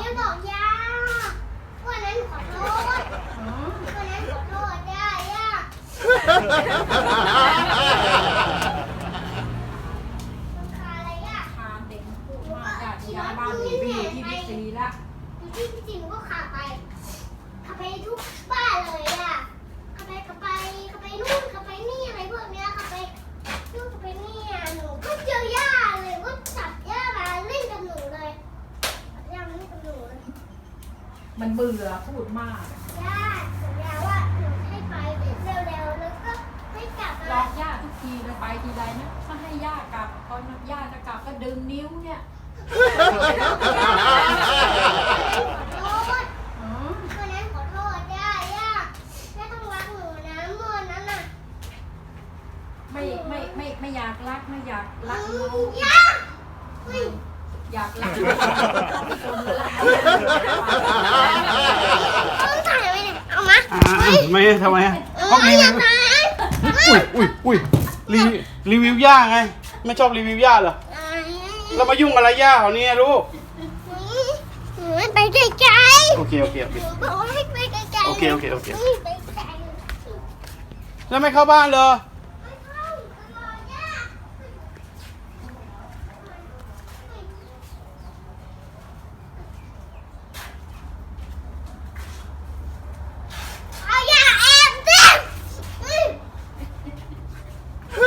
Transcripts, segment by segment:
นี้บอกย่าวันนั้นขอโทษวันนั้นขอโทษย่าย่ามันคาอะไรย่าคานเด็กพูดมากจากยาบ้านหนีไปอยู่ที่บิ๊กซีละที่จริงก็ขับไปขับไปทุกบ้านเลยอะขับไปขับไปขับไปนู่นขับไปนี่อะไรพวกเนี้ยขับไปนู่นขับไปนี่อะหนูก็เจอย่าเลยก็จับย่ามาเล่นกับหนูเลยจับย่ามาเล่นกับหนูเลย มันเบื่อพูดมาก ย่าสัญญาว่าหนูให้ไปเร็วๆแล้วก็ให้กลับหลมาอกย่าทุกทีเลยไปทีไรนะถ้าให้ย่ากลับพอย่าจะกลับก็ดึงนิ้วเนี่ยขอโทษอืมวันนั้นขอโทษย่าย่าย่าต้องรักหนูนะเมื่อนั้นน่ะไม่ไม่ไม่ไม่อยากรักไม่อยากรักอืน้อมงย่าเฮ้ย อยากรักคนรักต้องถ่ายไว้เนี่ยเอามาอ่าไม่ทำไมอะเออเขารีอย่าวิวถ่ายอุ้ยอุ้ยอุ้ยรีวิวรีวิวย่าไง ไม่ชอบรีวิวย่าเหรอเรามายุ่งอะไรย่าเขาเนี่ยลูกหนูไม่ไปไกลโอเคโอเคโอๆเคหนูบอกว่าให้ไปไกลๆโอเคโอเคโอเค ไม่ไปไกลแล้วไม่เข้าบ้านเลย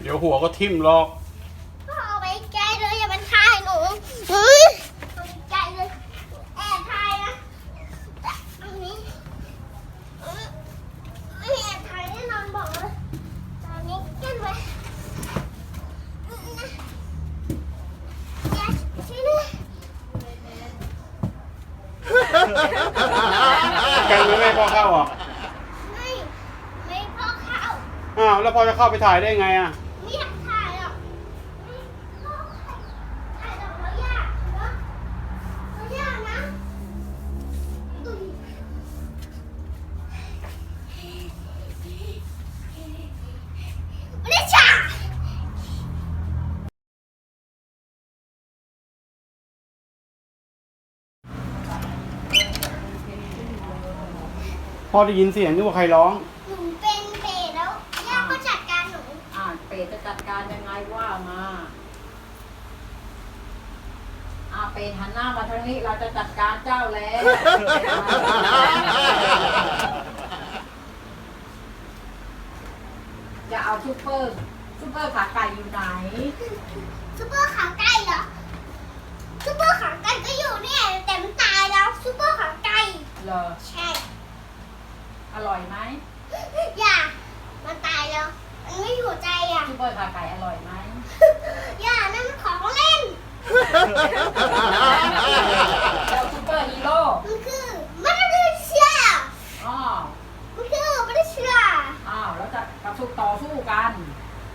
เดี๋ยวหัวก็ทิ่มหรอก กันไม่ให้พ่อเข้าเหรอะไม่ ไม่พ่อเข้า อ้าวแล้วพ่อจะเข้าไปถ่ายได้ไงอะ ไม่อยากถ่ายหรอกไม่พ่อถ่ายถ่ายดอกแล้วยากเนอะแล้วยากนะอุ๊ย ไม่ได้ฉาก พ่อได้ยินเสียงนึกว่าใครร้อง หนูเป็นเปรตแล้วย่าก็จัดการหนู อ่าเปรตจะจัดการยังไงว่ามาอ่าเปรตหันหน้ามาทางนี้เราจะจัดการเจ้าแล้ว จะเอาซุปเปอร์ซุปเปอร์ขาไก่อยู่ไหน ซูเปอร์ขาไก่เหรอ ซูเปอร์ขาไก่ก็อยู่เนี่ยแต่มันตายแล้วซูเปอร์ขาไก่ เหรอ ใช่ อร่อยไหมอย่า มันตายแล้ว มันไม่อยู่ใจอะซุปเปอร์ขาไก่อร่อยไหมอย่านั่นมันของเล่นแล้วซุปเปอร์ฮีโร่มันคือมันไม่ได้เชื่ออ๋อมันคือไม่ได้เชื่ออ้าวแล้วจะกระสู้ต่อสู้กัน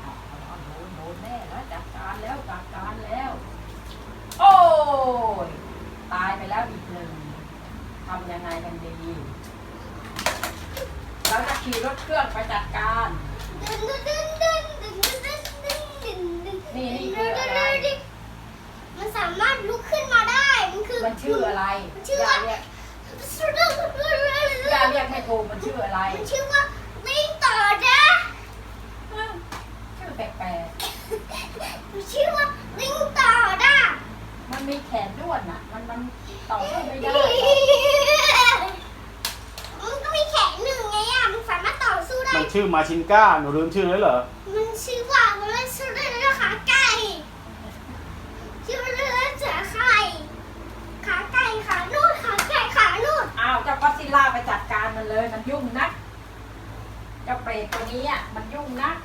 อ๋อโดนโดนแน่แล้วจัดการแล้วจัดการแล้ว โอ้ยตายไปแล้วอีกหนึ่งทำยังไงกันดีเราจะ ขี่รถเครื่องไปจัดการ นี่นี่คืออะไร มันสามารถลุกขึ้นมาได้ มันคือมันชื่ออะไรมันชื่อว่าอย่าเรียกอย่าเรียกให้โทรมันชื่ออะไร มันชื่อว่าวิ่งต่อจ้ะชื่อแปลกมันชื่อว่าวิ่งต่อจ้ะๆมันมีแขนด้วนอะ มันมันต่อสู้ไม่ได้ ได้ ชื่อมาชินก้า หนูลืมชื่อแล้วเหรอ มันชื่อว่ามันเล่นชื่อเล่นแล้วขาไก่ชื่อมันเล่นแล้วเสือไข่ขาไก่ขานูดขาไก่ขานูดอ้าวเจ้าก็อดซิลล่าไปจัดการมันเลย มันยุ่งนักเจ้าเปรตตัวนี้อะมันยุ่งนัก